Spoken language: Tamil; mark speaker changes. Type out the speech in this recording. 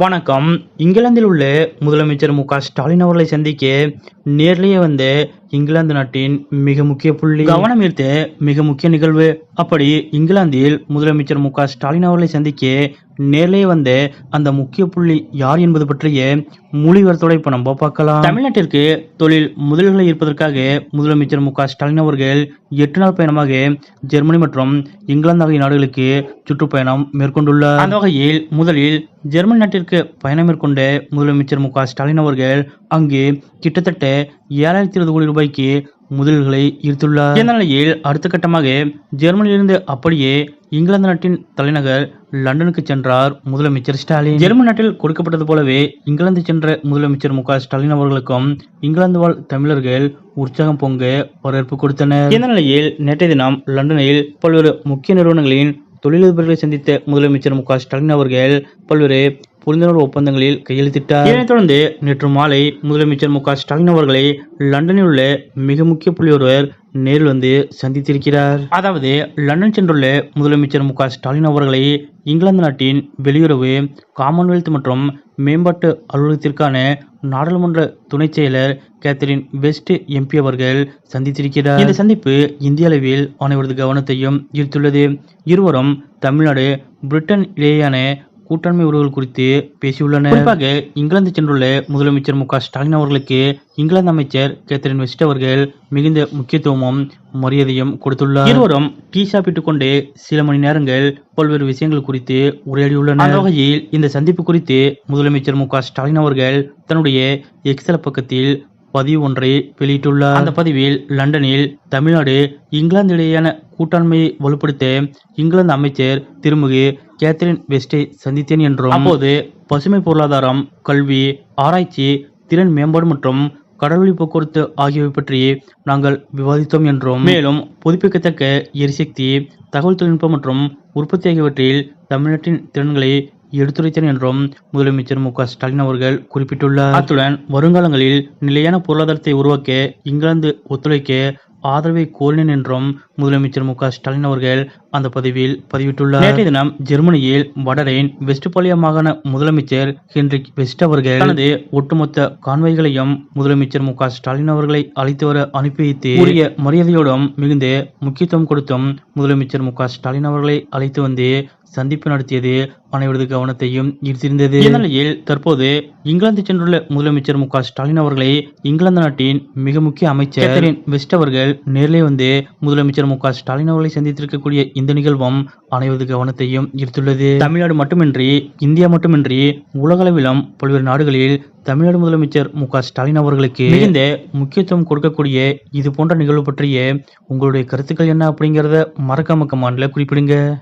Speaker 1: வணக்கம். இங்கிலாந்தில் உள்ள முதலமைச்சர் மு க ஸ்டாலின் அவர்களை சந்திக்க நேர்லேயே வந்து இங்கிலாந்து நாட்டின் மிக முக்கிய புள்ளி. கவனம் ஈர்த்த மிக முக்கிய நிகழ்வு. அப்படி இங்கிலாந்தில் முதலமைச்சர் மு ஸ்டாலின் அவர்களை சந்திக்க நேரிலே வந்த அந்த முக்கிய புள்ளி யார் என்பது பற்றிய மொழிவரத்தோட இப்ப நம்ம பார்க்கலாம். தமிழ்நாட்டிற்கு தொழில் முதல்களை ஈர்ப்பதற்காக முதலமைச்சர் மு ஸ்டாலின் அவர்கள் எட்டு நாள் பயணமாக ஜெர்மனி மற்றும் இங்கிலாந்து ஆகிய நாடுகளுக்கு சுற்றுப்பயணம் மேற்கொண்டுள்ளார். அந்த வகையில் முதலில் ஜெர்மனி நாட்டிற்கு பயணம் மேற்கொண்ட முதலமைச்சர் மு ஸ்டாலின் அவர்கள் அங்கு கிட்டத்தட்ட ஏழாயிரத்தி இருபது கோடி ரூபாய்க்கு முதல்களை ஈர்த்துள்ளார். இந்த நிலையில் அடுத்த கட்டமாக ஜெர்மனியிலிருந்து அப்படியே இங்கிலாந்து நாட்டின் தலைநகர் லண்டனுக்கு சென்றார் முதலமைச்சர் ஸ்டாலின். ஜெர்மன் நாட்டில் கொடுக்கப்பட்டது போலவே இங்கிலாந்து சென்ற முதலமைச்சர் மு ஸ்டாலின் அவர்களுக்கும் இங்கிலாந்து வாழ் தமிழர்கள் உற்சாகம் பொங்க வரவேற்பு கொடுத்தனர். இந்த நிலையில் நேற்றைய தினம் லண்டனில் பல்வேறு முக்கிய நிறுவனங்களின் தொழிலதிபர்களை சந்தித்த முதலமைச்சர் மு ஸ்டாலின் அவர்கள் பல்வேறு புரிந்துணர்வு ஒப்பந்தங்களில் கையெழுத்திட்டார். இதனைத் தொடர்ந்து நேற்று மாலை முதலமைச்சர் மு க ஸ்டாலின் அவர்களை லண்டனில் உள்ள மிக முக்கிய புள்ளி ஒருவர் நேரில் வந்து சந்தித்திருக்கிறார். அதாவது லண்டன் சென்றுள்ள முதலமைச்சர் மு க ஸ்டாலின் அவர்களை இங்கிலாந்து நாட்டின் வெளியுறவு காமன்வெல்த் மற்றும் மேம்பாட்டு அலுவலகத்திற்கான நாடாளுமன்ற துணைச் செயலர் கேத்தரின் வெஸ்ட் எம்பி அவர்கள் சந்தித்திருக்கிறார். இந்த சந்திப்பு இந்திய அளவில் அனைவரது கவனத்தையும் ஈர்த்துள்ளது. இருவரும் தமிழ்நாடு பிரிட்டன் இடையேயான கூட்டாண்மை உறவுகள் குறித்து பேசியுள்ளனர். குறிப்பாக இங்கிலாந்து சென்றுள்ள முதலமைச்சர் மு ஸ்டாலின் அவர்களுக்கு இங்கிலாந்து அமைச்சர் கேத்தரின் வெஸ்ட் அவர்கள் மிகுந்த முக்கியத்துவமும் மரியாதையும் கொடுத்துள்ளார். இருவரும் டீ சாப்பிட்டுக் கொண்டு சில மணி நேரங்கள் பல்வேறு விஷயங்கள் குறித்து உரையாடியுள்ளனர். அந்த வகையில் இந்த சந்திப்பு குறித்து முதலமைச்சர் மு ஸ்டாலின் அவர்கள் தன்னுடைய எக்ஸல பக்கத்தில் பதிவு ஒன்றை வெளியிட்டுள்ளார். அந்த பதிவில் லண்டனில் தமிழ்நாடு இங்கிலாந்து இடையேயான கூட்டாண்மையை வலுப்படுத்த இங்கிலாந்து அமைச்சர் திருமிகு கேத்ரின் வெஸ்டை சந்தித்தேன் என்றும் அப்போது பசுமை பொருளாதாரம் கல்வி ஆராய்ச்சி திறன் மேம்பாடு மற்றும் கடல்வழி போக்குவரத்து ஆகியவை பற்றி நாங்கள் விவாதித்தோம் என்றும் மேலும் புதுப்பிக்கத்தக்க எரிசக்தி தகவல் தொழில்நுட்பம் மற்றும் உற்பத்தி ஆகியவற்றில் தமிழ்நாட்டின் திறன்களை எடுத்துரைத்தேன் என்றும் முதலமைச்சர் மு ஸ்டாலின் அவர்கள் குறிப்பிட்டுள்ளார். அத்துடன் வருங்காலங்களில் நிலையான பொருளாதாரத்தை உருவாக்க இங்கிலாந்து ஒத்துழைக்க ஆதரவை கோரினேன் என்றும் முதலமைச்சர் மு ஸ்டாலின் அவர்கள் அந்த பதிவில் பதிவிட்டுள்ளார். நேற்றைய தினம் ஜெர்மனியில் வடரைன் வெஸ்ட்பாலியா மாகாண முதலமைச்சர் ஹென்ரிக் வெஸ்ட் அவர்கள் தனது ஒட்டுமொத்த கான்வாய்களையும் முதலமைச்சர் மு ஸ்டாலின் அவர்களை அழைத்து வர அனுப்பி வைத்து உரிய மரியாதையோடும் மிகுந்த முக்கியத்துவம் கொடுத்தும் முதலமைச்சர் மு ஸ்டாலின் அவர்களை அழைத்து வந்து சந்திப்பு நடத்தியது. அனைவரது கவனத்தையும் ஈர்த்திருந்தது. இந்நிலையில் தற்போது இங்கிலாந்து சென்றுள்ள முதலமைச்சர் மு ஸ்டாலின் அவர்களை இங்கிலாந்து நாட்டின் மிக முக்கிய அமைச்சர் வெஸ்ட் அவர்கள் நேரிலே வந்து முதலமைச்சர் மு ஸ்டாலின் அவர்களை சந்தித்திருக்கக்கூடிய இந்த நிகழ்வும் அனைவரது கவனத்தையும் ஈர்த்துள்ளது. தமிழ்நாடு மட்டுமின்றி இந்தியா மட்டுமின்றி உலகளவிலும் பல்வேறு நாடுகளில் தமிழ்நாடு முதலமைச்சர் மு ஸ்டாலின் அவர்களுக்கு மிகுந்த முக்கியத்துவம் கொடுக்கக்கூடிய இது போன்ற நிகழ்வு பற்றிய உங்களுடைய கருத்துக்கள் என்ன அப்படிங்கறத மறக்காம கமாண்ட்ல குறிப்பிடுங்க.